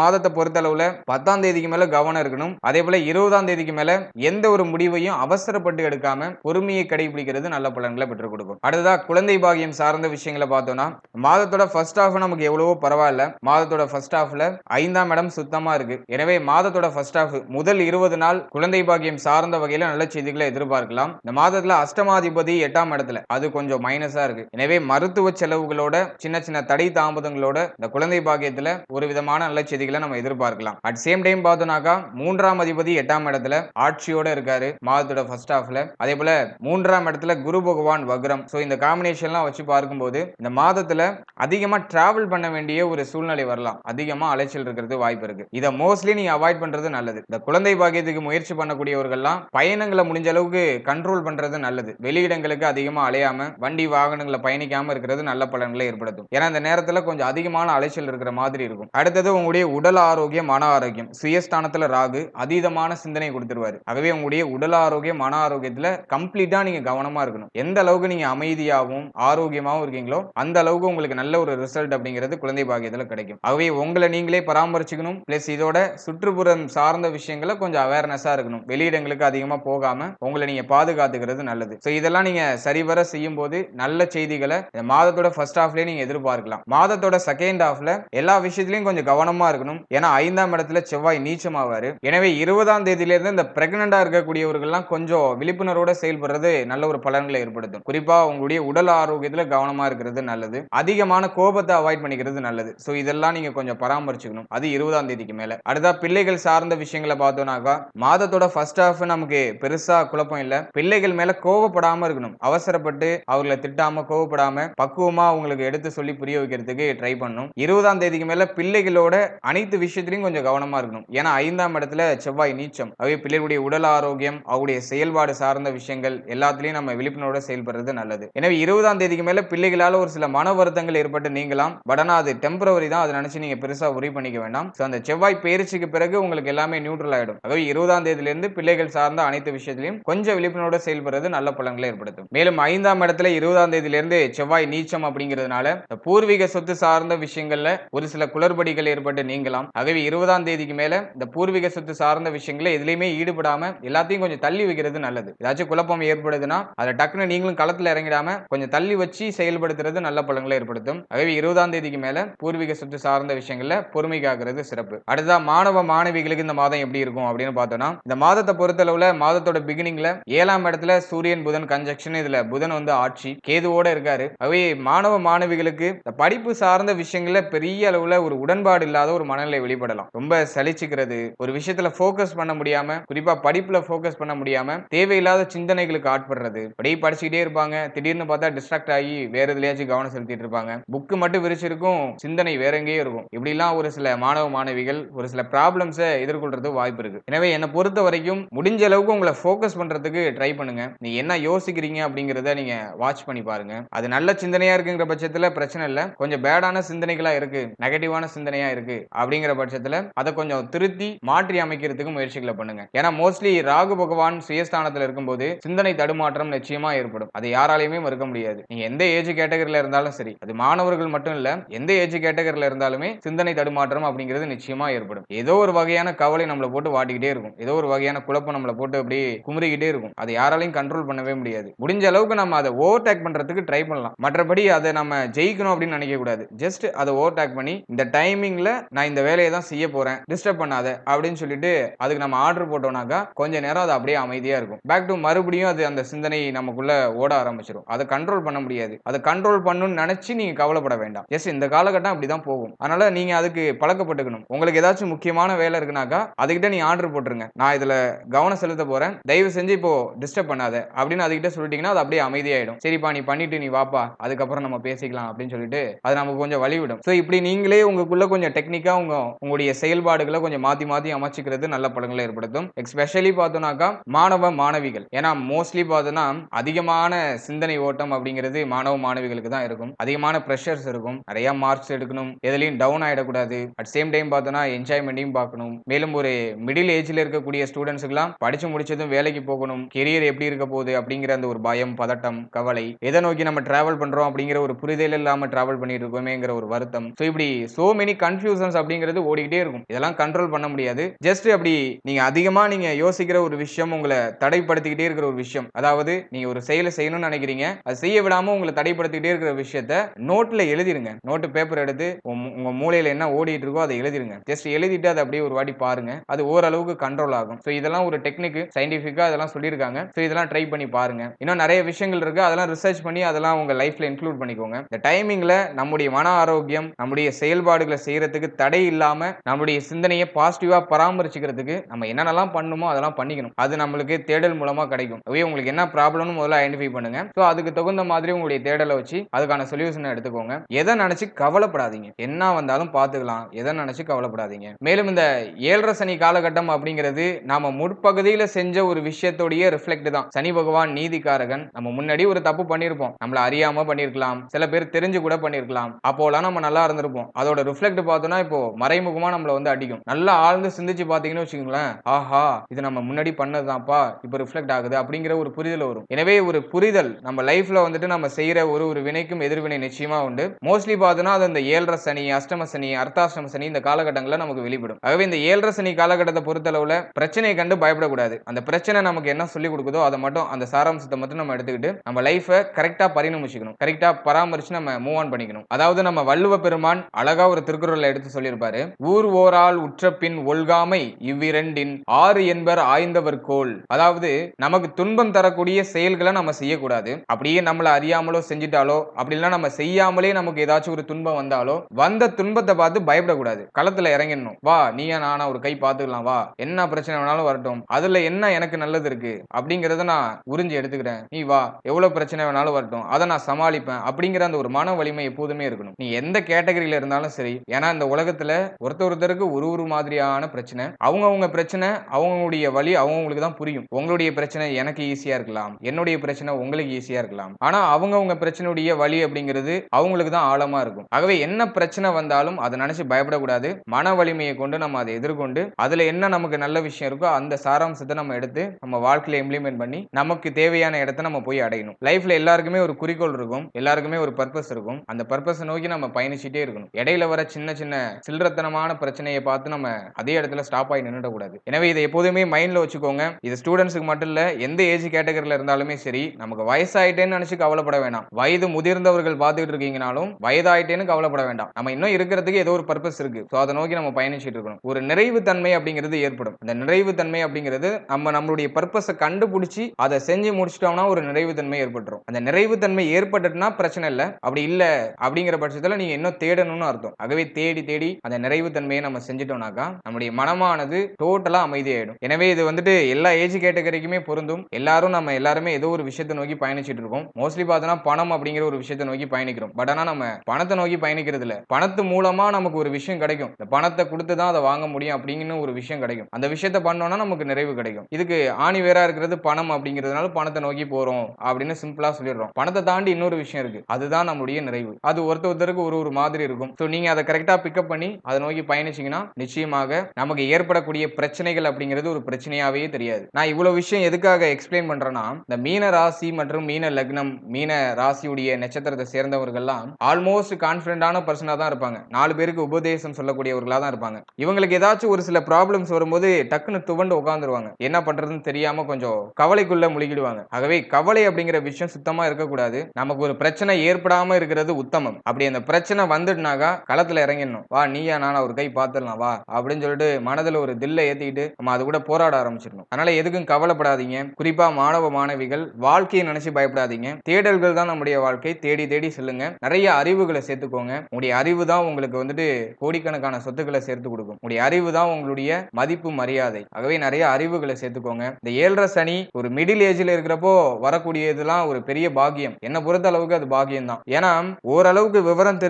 மாதத்தை பொறுத்தளவுல பத்தாம் தேதிக்கு மேல கவனம் இருக்கணும். அதே போல இருபதாம் தேதிக்கு மேல எந்த ஒரு முடிவையும் அவசரப்பட்டு எடுக்காம பொறுமையை கடைபிடிக்கிறது நல்ல பலன்களை பெற்றுக் கொடுக்கும். அடுத்ததா குழந்தை பாகியம் சார்ந்த விஷயங்களை பார்த்தோம்னா மாதத்தோட ஃபர்ஸ்ட் ஹாஃப் நமக்கு எவ்வளவோ பரவாயில்ல. மாதத்தோட ஃபர்ஸ்ட் ஹாஃப்ல ஐந்தாம் இடம் சுத்தமா இருக்கு. எனவே மாதத்தோட ஃபர்ஸ்ட் ஹாஃப் முதல் இருபது நாள் குழந்தை பாகியம் சார்ந்த வகையில நல்ல செய்திகளை எதிர்பார்க்கலாம். இந்த மாதத்துல அஷ்டமாதிபதி எட்டாம் இடத்துல அது கொஞ்சம் மைனஸா இருக்கு. எனவே மருத்துவ செலவுகளோட சின்ன சின்ன தடை தாமதங்களோட இந்த குழந்தை பாக்கியத்துல ஒரு விதமான நல்ல செய்திகளை நம்ம எதிர்பார்க்கலாம். அட் சேம் டைம் பார்த்தோம்னாக்கா மூன்றாம் அதிபதி எட்டாம் இடத்துல ஆட்சியோட இருக்காரு மாதத்தோட ஃபர்ஸ்ட் ஹாஃப்ல அதே போல மூன்றாம் இடத்துல குரு பகவான் வக்ரம். ஸோ இந்த காம்பினேஷன்லாம் வச்சு பார்க்கும்போது இந்த மாதத்துல அதிகமா டிராவல் பண்ண வேண்டிய ஒரு சூழ்நிலை வரலாம். அதிகமா அலைச்சல் இருக்கிறது வாய்ப்பு இருக்கு. இதை மோஸ்ட்லி நீங்க அவாய்ட் பண்றது நல்லது. இந்த குழந்தை பாக்கியத்துக்கு முயற்சி பண்ணக்கூடியவர்கள்லாம் பயணங்களை முடிஞ்ச அளவுக்கு கண்ட்ரோல் பண்றது நல்லது. வெளியிடங்களுக்கு அதிகமா அலையாம வண்டி வாகனங்களை பயணிக்காம இருக்கிறது நல்ல பலன்களை ஏற்படுத்தும். ஏன்னா இந்த நேரத்துல கொஞ்சம் அதிகமான அலைச்சல் இருக்கிற மாதிரி இருக்கும். அடுத்தது உங்களுடைய உடல் ஆரோக்கியம் மன ஆரோக்கியம். சுயஸ்தானத்துல ராகு அதீதமான சிந்தனை கொடுத்துருவாரு. ஆகவே உங்களுடைய உடல் ஆரோக்கியம் மன ஆரோக்கியத்துல கம்ப்ளீட்டா நீங்க கவனமா இருக்கணும். எந்த அளவுக்கு நீங்க அமைதியாகவும் ஆரோக்கியமாகவும் இருக்கீங்களோ அந்த அளவுக்கு உங்களுக்கு நல்ல ஒரு ரிசல்ட் அப்படிங்கிறது குழந்தை பாக்கியத்துல கிடைக்கும். ஆகவே உங்களை நீங்களே பராமரிச்சுக்கணும். பிளஸ் இதோட சுற்றுப்புறம் சார்ந்த விஷயங்களை கொஞ்சம் அவேர்னஸா இருக்கணும். வெளியிடங்களுக்கு அதிகமா போகாம உங்களை நீங்க பாதுகாத்துக்கிறது நல்லது. ஸோ இதெல்லாம் நீங்க சரிவர செய்யும் போது நல்ல செய்திகளை மாதத்தோட ஃபர்ஸ்ட் ஹாஃப்லேயே நீங்க எதிர்பார்க்கலாம். மாதத்தோட செகண்ட் ஹாஃப்ல எல்லா விஷயத்திலையும் கொஞ்சம் கவனமா இருக்கணும். ஏன்னா ஐந்தாம் இடத்துல செவ்வாய் நீச்சமாவாரு. எனவே இருபதாம் தேதியிலிருந்து இந்த பிரெக்னண்டா இருக்கக்கூடியவர்கள்லாம் கொஞ்சம் விழிப்புணர்வோட செயல்படுறது நல்ல ஒரு பலன்களை ஏற்படுத்தும். குறிப்பா உங்களுடைய உடல் ஆரோக்கியத்துல கவனமா இருக்கிறது நல்லது. அதிகமான கோபத்தை அவாய்ட் பண்ணிக்கிறது நல்லது. ஸோ இதெல்லாம் நீங்க கொஞ்சம் பராமரிச்சுக்கணும். அது இருபதாம் தேதிக்கு மேல. அடுத்தா பிள்ளைகள் சார்ந்த விஷயங்களை பார்த்தோம்னாக்கா மாதத்தோட ஃபர்ஸ்ட் ஹாஃப் நமக்கு பெருசா குழப்பம் இல்ல. பிள்ளைகள் மேல கோவப்படாம இருக்கணும். அவசரப்பட்டு அவர்களை திட்டாம கோவப்படாம பக்குவமா அவங்களுக்கு எடுத்து சொல்லி புரிய வைக்கிறதுக்கு ட்ரை பண்ணணும். இருபதாம் தேதிக்கு மேல பிள்ளைகளோட அனைத்து விஷயத்திலையும் கொஞ்சம் கவனமா இருக்கணும். ஏன்னா ஐந்தாம் இடத்துல செவ்வாய் நீச்சம். அவை பிள்ளைகளுடைய உடல் ஆரோக்கியம் அவருடைய செயல்பாடு சார்ந்த விஷயங்கள் எல்லாத்துலயும் நம்ம விழிப்புணர்வோட செயல்படுறது நல்லது. எனவே இருபதாம் தேதிக்கு மேல பிள்ளைகளால ஒரு சில மன வருத்தங்கள் ஏற்பட்டு நீங்களாம் பட் ஆனா அது டெம்பரவரி தான். அதை நினைச்சு நீங்க பெருசா உரி பண்ணிக்க வேண்டாம். அந்த செவ்வாய் பேரிச்சுக்கு பிறகு உங்களுக்கு எல்லாமே நியூட்ரல் ஆயிடும். அதாவது இருபதாம் தேதியில இருந்து பிள்ளைகள் சார்ந்த அனைத்து விஷயத்திலையும் கொஞ்சம் விழிப்புணர்வோட செயல்படுறது நல்ல பலன்களை ஏற்படுத்தும். மேலும் ஐந்தாம் இடத்துல இருபதாம் தேதியிலிருந்து செவ்வாய் நீச்சம் அப்படிங்கிறதுனால பூர்வீக சொத்து சார்ந்த விஷயங்கள்ல ஒரு சில குளறுபடிகள் ஏற்பட்டு நீங்களாம் ஆகவே இருபதாம் தேதிக்கு மேல இந்த பூர்வீக சொத்து சார்ந்த விஷயங்களை எதுலையுமே ஈடுபடாம எல்லாத்தையும் கொஞ்சம் தள்ளி வைக்கிறது நல்லது. ஏதாச்சும் குழப்பம் ஏற்படுதுன்னா அதை டக்குன்னு நீங்களும் களத்துல இறங்கிடாம கொஞ்சம் தள்ளி வச்சு செயல்படுத்துறது நல்ல பலன்களை ஏற்படுத்தும். ஆகவே இருபதாம் தேதிக்கு மேல பூர்வீக சொத்து சார்ந்த விஷயங்கள்ல பொறுமைக்காகிறது சிறப்பு. அடுத்ததா மாணவ மாணவிகளுக்கு இந்த மாதம் எப்படி இருக்கும் அப்படின்னு பார்த்தோம்னா இந்த மாதத்தை பொறுத்தளவுல மாதத்தோட பிகினிங்ல ஏழாம் இடத்துல சூரியன் புதன் கன்ஜெக்ஷன் இதுல புதன் வந்து ஆட்சி கேதுவோட இருக்காரு. ஆகவே மாணவ மாணவிகளுக்கு படிப்பு சார்ந்த விஷயங்கள்ல பெரிய அளவுல ஒரு உடன்பாடு இல்லாத ஒரு மனநிலை வெளிப்படலாம். ரொம்ப சலிச்சுக்கிறது ஒரு விஷயத்துல ஃபோக்கஸ் பண்ண முடியாம குறிப்பா படிப்புல ஃபோக்கஸ் பண்ண முடியாம தேவையில்லாத சிந்தனைகளுக்கு ஆட்படுறது. அப்படியே படிச்சுக்கிட்டே இருப்பாங்க திடீர்னு பார்த்தா டிஸ்ட்ராக்ட் ஆகி வேற எதுலயாச்சும் கவனம் செலுத்திட்டு இருப்பாங்க. புக்கு மட்டும் விரிச்சிருக்கும் சிந்தனை வேற எங்கேயும் இருக்கும். இப்படிலாம் ஒரு சில மாணவ மாணவிகள் ஒரு சில ப்ராப்ளம்ஸை எதிர்கொள்றது வாய்ப்பு இருக்கு. எனவே என்னை பொறுத்த வரைக்கும் முடிஞ்ச அளவுக்கு உங்களை ஃபோக்கஸ் பண்றதுக்கு ட்ரை பண்ணுங்க. நீ என்ன யோசிக்கிறீங்க அப்படிங்கிறத நீங்க வாட்ச் பண்ணி பாருங்க. அது நல்ல சிந்தனையா இருக்குங்கிற பட்சத்துல பிரச்சனை இல்லை. கொஞ்சம் பேடான சிந்தனை சிந்தனைகளா இருக்கு நெகட்டிவான சிந்தனையா இருக்கு அப்படிங்கிற பட்சத்துல அதை கொஞ்சம் திருத்தி மாற்றி அமைக்கிறதுக்கு முயற்சிகளை பண்ணுங்க. ஏன்னா மோஸ்ட்லி ராகு பகவான் சுயஸ்தானத்துல இருக்கும்போது சிந்தனை தடுமாற்றம் நிச்சயமா ஏற்படும். அது யாராலையுமே மறுக்க முடியாது. நீங்க எந்த ஏஜ் கேட்டகரியில இருந்தாலும் சரி அது மாணவர்கள் மட்டும் இல்ல எந்த ஏஜ் கேட்டகரியில இருந்தாலுமே சிந்தனை தடுமாற்றம் அப்படிங்கிறது நிச்சயமா ஏற்படும். ஏதோ ஒரு வகையான கவலை நம்மளை போட்டு வாட்டிக்கிட்டே இருக்கும். ஏதோ ஒரு வகையான குழப்பம் நம்மளை போட்டு அப்படியே குமுறிக்கிட்டே இருக்கும். அதை யாராலையும் கண்ட்ரோல் பண்ணவே முடியாது. முடிஞ்ச அளவுக்கு நம்ம அதை ஓவர் டேக் பண்றதுக்கு ட்ரை பண்ணலாம். மற்றபடி அதை நம்ம ஜெயிக்கணும் அப்படின்னு நினைக்க கூடாது ஜஸ்ட் அதை ஓவர் டேக் பண்ணி இந்த டைமிங்ல நான் இந்த வேலையை தான் செய்ய போறேன் டிஸ்டர்ப் பண்ணாத அப்படின்னு சொல்லிட்டு அதுக்கு நம்ம ஆர்டர் போட்டோம்னாக்கா கொஞ்ச நேரம் அது அப்படியே அமைதியா இருக்கும். பேக் டு மறுபடியும் அது அந்த சிந்தனை நமக்குள்ள ஓட ஆரம்பிச்சிடும் அதை கண்ட்ரோல் பண்ண முடியாது. அதை கண்ட்ரோல் பண்ணணும்னு நினைச்சு நீங்க கவலைப்பட வேண்டாம். எஸ் இந்த காலகட்டம் அப்படிதான் போகும். அதனால நீங்க அதுக்கு பழக்கப்பட்டுக்கணும். உங்களுக்கு ஏதாச்சும் முக்கியமான வேலை இருக்குனாக்கா அதுக்கிட்ட நீ ஆர்டர் போட்டுருங்க. நான் இதுல கவனம் செலுத்த போறேன். தயவு செஞ்சு இப்போ டிஸ்டர்ப் பண்ணாத அப்படின்னு அதுக்கிட்ட சொல்லிட்டீங்கன்னா அது அப்படியே அமைதியாயிடும். சரிப்பா நீ பண்ணிட்டு நீ வாப்பா. அதுக்கப்புறம் நம்ம பேசிக்கலாம் அப்படின்னு சொல்லிட்டு அது நமக்கு கொஞ்சம் வழி போய்விடும் ஸோ இப்படி நீங்களே உங்களுக்குள்ள கொஞ்சம் டெக்னிக்கா உங்க உங்களுடைய செயல்பாடுகளை கொஞ்சம் மாத்தி மாத்தி அமைச்சிக்கிறது நல்ல பலன்களை ஏற்படுத்தும். எஸ்பெஷலி பார்த்தோம்னாக்கா மாணவ மாணவிகள். ஏன்னா மோஸ்ட்லி பார்த்தோன்னா அதிகமான சிந்தனை ஓட்டம் அப்படிங்கிறது மாணவ மாணவிகளுக்கு தான் இருக்கும். அதிகமான ப்ரெஷர்ஸ் இருக்கும். நிறைய மார்க்ஸ் எடுக்கணும். எதுலையும் டவுன் ஆயிடக்கூடாது. அட் சேம் டைம் பார்த்தோன்னா என்ஜாய்மெண்ட்டையும் பார்க்கணும். மேலும் ஒரு மிடில் ஏஜ்ல இருக்கக்கூடிய ஸ்டூடெண்ட்ஸுக்குலாம் படிச்சு முடிச்சதும் வேலைக்கு போகணும். கெரியர் எப்படி இருக்க போகுது அப்படிங்கிற அந்த ஒரு பயம் பதட்டம் கவலை எதை நோக்கி நம்ம டிராவல் பண்றோம் அப்படிங்கிற ஒரு புரிதல் இல்லாமல் டிராவல் பண்ணிட்டு இருக்கோமேங்கிற ஒரு வருத்தம். ஸோ இப்படி சோ மெனி கன்ஃபியூசன்ஸ் அப்படிங்கிறது ஓடிக்கிட்டே இருக்கும். இதெல்லாம் கண்ட்ரோல் பண்ண முடியாது. ஜஸ்ட் அப்படி நீங்க அதிகமா நீங்க யோசிக்கிற ஒரு விஷயம் உங்களை தடைப்படுத்திக்கிட்டே இருக்கிற ஒரு விஷயம். அதாவது நீங்க ஒரு செயலை செய்யணும்னு நினைக்கிறீங்க. அது செய்ய விடாம உங்களை தடைப்படுத்திக்கிட்டே இருக்கிற விஷயத்த நோட்ல எழுதிருங்க. நோட்டு பேப்பர் எடுத்து உங்க- மூலையில் மூளையில என்ன ஓடிட்டு இருக்கோ அதை எழுதிருங்க. ஜஸ்ட் எழுதிட்டு அதை அப்படியே ஒரு வாட்டி பாருங்க. அது ஓரளவுக்கு கண்ட்ரோல் ஆகும். ஸோ இதெல்லாம் ஒரு டெக்னிக் சயின்டிஃபிக்கா அதெல்லாம் சொல்லியிருக்காங்க. ஸோ இதெல்லாம் ட்ரை பண்ணி பாருங்க. இன்னும் நிறைய விஷயங்கள் இருக்கு. அதெல்லாம் ரிசர்ச் பண்ணி அதெல்லாம் உங்க லைஃப்ல இன்க்ளூட் பண்ணிக்கோங்க. இந்த டைமிங்ல நம்முடைய மன ஆரோக்கியம் நம்முடைய செயல்பாடுகளை செய்யறதுக்கு தடை இல்லாம நம்முடைய சிந்தனையை பாசிட்டிவா பராமரிச்சுக்கிறதுக்கு நம்ம என்னென்னலாம் பண்ணுமோ அதெல்லாம் பண்ணிக்கணும். அது நம்மளுக்கு தேடல் மூலமா கிடைக்கும். அதுவே உங்களுக்கு என்ன ப்ராப்ளம்னு முதல்ல ஐடென்டிஃபை பண்ணுங்க. ஸோ அதுக்கு தகுந்த மாதிரி உங்களுடைய தேடலை வச்சு அதுக்கான சொல்யூஷனை எடுத்துக்கோங்க. எதை நினைச்சு கவலைப்படாதீங்க. என்ன வந்தாலும் பார்த்துக்கலாம். எதை நினைச்சு கவலைப்படாதீங்க. மேலும் இந்த ஏழரை சனி காலகட்டம் அப்படிங்கிறது நாம முற்பகுதியில செஞ்ச ஒரு விஷயத்தோடைய ரிஃப்ளெக்ட் தான். சனி பகவான் நீதிக்காரகன். நம்ம முன்னாடி ஒரு தப்பு பண்ணியிருப்போம் நம்மள அறியாம பண்ணியிருக்கலாம் சில பேர் தெரிஞ்சு கூட பண்ணியிருக்கலாம் அப்போலாம் நம்ம நல்லா இருந்திருப்போம். அதோட ரிஃப்ளெக்ட் பார்த்தோம்னா இப்போ மறைமுகமா நம்மள வந்து அடிக்கும். நல்லா ஆழ்ந்து சிந்திச்சு பார்த்தீங்கன்னு வச்சுக்கோங்களேன் ஆஹா இது நம்ம முன்னாடி பண்ணதுதான்ப்பா இப்போ ரிஃப்ளெக்ட் ஆகுது அப்படிங்கிற ஒரு புரிதல் வரும். எனவே ஒரு புரிதல் நம்ம லைஃப்ல வந்துட்டு நம்ம செய்யற ஒரு ஒரு வினைக்கும் எதிர்வினை நிச்சயமா உண்டு. மோஸ்ட்லி பார்த்தோம்னா அது இந்த ஏழரை சனி அஷ்டம சனி அர்த்தாஷ்டம சனி இந்த காலகட்டங்களில் நமக்கு வெளிப்படும். ஆகவே இந்த ஏழரை சனி காலகட்டத்தை பொறுத்தளவுல பிரச்சனையை கண்டு பயப்படக்கூடாது. அந்த பிரச்சனை நமக்கு என்ன சொல்லி கொடுக்குதோ அதை மட்டும் அந்த சாராம்சத்தை மட்டும் நம்ம எடுத்துக்கிட்டு நம்ம லைஃபை கரெக்டா பரிணமிச்சிக்கணும். கரெக்டா பராமரிச்சு நம்ம மூவ் ஆன் பண்ணிக்கணும். அதாவது நம்ம வள்ளுவ பெருமான் அழகா ஒரு திருக்குறளை எடுத்து சொல்லியிருப்பாரு. ஊர் ஓரால் உற்றப்பின் ஒல்காமை இவ்விரண்டின் ஆறு என்பர் ஆய்ந்தவர் கோல். அதாவது நமக்கு துன்பம் தரக்கூடிய செயல்களை நம்ம செய்யக்கூடாது. அப்படியே நம்மளை அறியாமலோ செஞ்சுட்டாலோ அப்படி நம்ம செய்யாமலே நமக்கு ஏதாச்சும் ஒரு துன்பம் வந்தாலோ வந்த துன்பத்தை பார்த்து பயப்படக்கூடாது. களத்துல இறங்கிடணும். வா நீயா நானா ஒரு கை பார்த்துக்கலாம் வா. என்ன பிரச்சனை வேணாலும் வரட்டும். அதுல என்ன எனக்கு நல்லது இருக்கு? அப்படிங்கறத நான் உறிஞ்சி எடுத்துக்கிறேன். நீ வா. எவ்வளவு பிரச்சனை வேணாலும் வரட்டும். அதை நான் சமாளிப்பேன். அப்படிங்கிற அந்த ஒரு மன வலிமை எப்போதுமே இருக்கணும். நீ எந்த கேட்டகரியில இருந்தாலும் சரி ஏன்னா இந்த உலகத்துல ஒருத்தர் ஒருத்தருக்கு ஒரு ஒரு மாதிரியான பிரச்சனை. அவங்கவுங்க பிரச்சனை அவங்களுடைய வழி அவங்களுக்கு தான் புரியும். உங்களுடைய பிரச்சனை எனக்கு ஈஸியா இருக்கலாம். என்னுடைய பிரச்சனை உங்களுக்கு ஈஸியா இருக்கலாம். ஆனா அவங்கவுங்க பிரச்சனையுடைய வழி அப்படிங்கிறது அவங்களுக்கு தான் ஆழமா இருக்கும். ஆகவே என்ன பிரச்சனை வந்தாலும் அதை நினைச்சு பயப்படக்கூடாது. மன வலிமையை கொண்டு நம்ம அதை எதிர்கொண்டு அதுல என்ன நமக்கு நல்ல விஷயம் இருக்கோ அந்த சாராம்சத்தை நம்ம எடுத்து நம்ம வாழ்க்கையில இம்ப்ளிமெண்ட் பண்ணி நமக்கு தேவையான இடத்த நம்ம போய் அடையணும். லைஃப்ல எல்லாருக்குமே ஒரு குறிக்கோள் இருக்கும். எல்லாருக்குமே ஒரு பர்பஸ் இருக்கும். அந்த பர்பஸை நோக்கி நம்ம பயணிச்சுட்டே இருக்கணும். இடையில வர சின்ன சின்ன சில்லறத்தனமான பிரச்சனையை பார்த்து நம்ம அதே இடத்துல ஸ்டாப் ஆகி நின்றுடக்கூடாது எனவே இதை எப்போதுமே மைண்ட்ல வச்சுக்கோங்க. இது ஸ்டூடெண்ட்ஸுக்கு மட்டும் இல்ல எந்த ஏஜ் கேட்டகரியில இருந்தாலுமே சரி நமக்கு வயசாயிட்டேன்னு நினைச்சு கவலைப்பட வேண்டாம் வயது முதிர்ந்தவர்கள் பார்த்துக்கிட்டு இருக்கீங்கனாலும் வயதாயிட்டேன்னு கவலைப்பட வேண்டாம். நம்ம இன்னும் இருக்கிறதுக்கு ஏதோ ஒரு பர்பஸ் இருக்கு. ஸோ அதை நோக்கி நம்ம பயணிச்சுட்டு இருக்கணும். ஒரு நிறைவு தன்மை அப்படிங்கிறது ஏற்படும். இந்த நிறைவு தன்மை அப்படிங்கிறது நம்ம நம்மளுடைய பர்பஸை கண்டுபிடிச்சி அதை செஞ்சு முடிச்சிட்டோம்னா ஒரு நிறைவு தன்மை ஏற்பட்டுரும். அந்த நிறைவு தன்மை ஏற்பட்டுனா பிரச்சனை இல்லை. அப்படி இல்லை அப்படிங்கிற பட்சத்தில் நீங்க இன்னும் தேடணும்னு அர்த்தம். ஆகவே தேடி தேடி அந்த நிறைவு தன்மையை நம்ம செஞ்சுட்டோம்னாக்கா நம்முடைய மனமானது டோட்டலா அமைதியாயிடும். எனவே இது வந்துட்டு எல்லா ஏஜ் கேட்டகரிக்குமே பொருந்தும். எல்லாரும் நம்ம எல்லாருமே ஏதோ ஒரு விஷயத்தை நோக்கி பயணிச்சுட்டு இருக்கோம். மோஸ்ட்லி பார்த்தோன்னா பணம் அப்படிங்கிற ஒரு விஷயத்தை நோக்கி பயணிக்கிறோம். பட் ஆனா நம்ம பணத்தை நோக்கி பயணிக்கிறது இல்ல பணத்து மூலமா நமக்கு ஒரு விஷயம் கிடைக்கும். இந்த பணத்தை கொடுத்து தான் அதை வாங்க முடியும் அப்படின்னு ஒரு விஷயம் கிடைக்கும். அந்த விஷயத்தை பண்ணோம்னா நமக்கு நிறைவு கிடைக்கும். இதுக்கு ஆணி வேறா இருக்கிறது பணம் அப்படிங்கிறதுனால பணத்தை நோக்கி போறோம் அப்படின்னு சிம்பிளா சொல்லிடுறோம். பணத்தை தாண்டி இன்னொரு விஷயம் இருக்கு. அதுதான் நம்முடைய நிறைவு. அது ஒருத்த ஒருத்தருக்கு ஒரு ஒரு மாதிரி இருக்கும். ஸோ நீங்கள் அதை கரெக்டாக பிக்கப் பண்ணி அதை நோக்கி பயணிச்சீங்கன்னா நிச்சயமாக நமக்கு ஏற்படக்கூடிய பிரச்சனைகள் அப்படிங்கிறது ஒரு பிரச்சனையாகவே தெரியாது. நான் இவ்வளோ விஷயம் எதுக்காக எக்ஸ்பிளைன் பண்றேன்னா இந்த மீன ராசி மற்றும் மீன லக்னம் மீன ராசியுடைய நட்சத்திரத்தை சேர்ந்தவர்கள்லாம் ஆல்மோஸ்ட் கான்ஃபிடண்டான பர்சனாக தான் இருப்பாங்க. நாலு பேருக்கு உபதேசம் சொல்லக்கூடியவர்களா தான் இருப்பாங்க. இவங்களுக்கு ஏதாச்சும் ஒரு சில ப்ராப்ளம்ஸ் வரும்போது டக்குன்னு துவண்டு உட்காந்துருவாங்க என்ன பண்றதுன்னு தெரியாமல் கொஞ்சம் கவலைக்குள்ள முழுகிடுவாங்க. ஆகவே கவலை அப்படிங்கிற விஷயம் சுத்தமாக இருக்கக்கூடாது. நமக்கு ஒரு பிரச்சனை ஏற்படாமல் இருக்கிறது உத்தமம். அப்படி அந்த பிரச்சனை பிரச்சனை வந்துடுனாக்கா களத்துல இறங்கிடணும். வா நீயா நானா ஒரு கை பார்த்துடலாம் வா அப்படின்னு சொல்லிட்டு மனதில் ஒரு தில்லை ஏற்றிக்கிட்டு நம்ம அது கூட போராட ஆரம்பிச்சிடணும். அதனால எதுக்கும் கவலைப்படாதீங்க. குறிப்பா மாணவ மாணவிகள் வாழ்க்கையை நினைச்சு பயப்படாதீங்க. தேடல்கள் தான் நம்முடைய வாழ்க்கை. தேடி தேடி செல்லுங்க. நிறைய அறிவுகளை சேர்த்துக்கோங்க. உங்களுடைய அறிவு தான் உங்களுக்கு வந்துட்டு கோடிக்கணக்கான சொத்துக்களை சேர்த்து கொடுக்கும். உங்களுடைய அறிவு தான் உங்களுடைய மதிப்பு மரியாதை. ஆகவே நிறைய அறிவுகளை சேர்த்துக்கோங்க. இந்த ஏழரை சனி ஒரு மிடில் ஏஜ்ல இருக்கிறப்போ வரக்கூடியதெல்லாம் ஒரு பெரிய பாக்கியம். என்ன பொறுத்த அளவுக்கு அது பாக்கியம் தான் ஏன்னா ஓரளவுக்கு விவரம் தெரிஞ்சு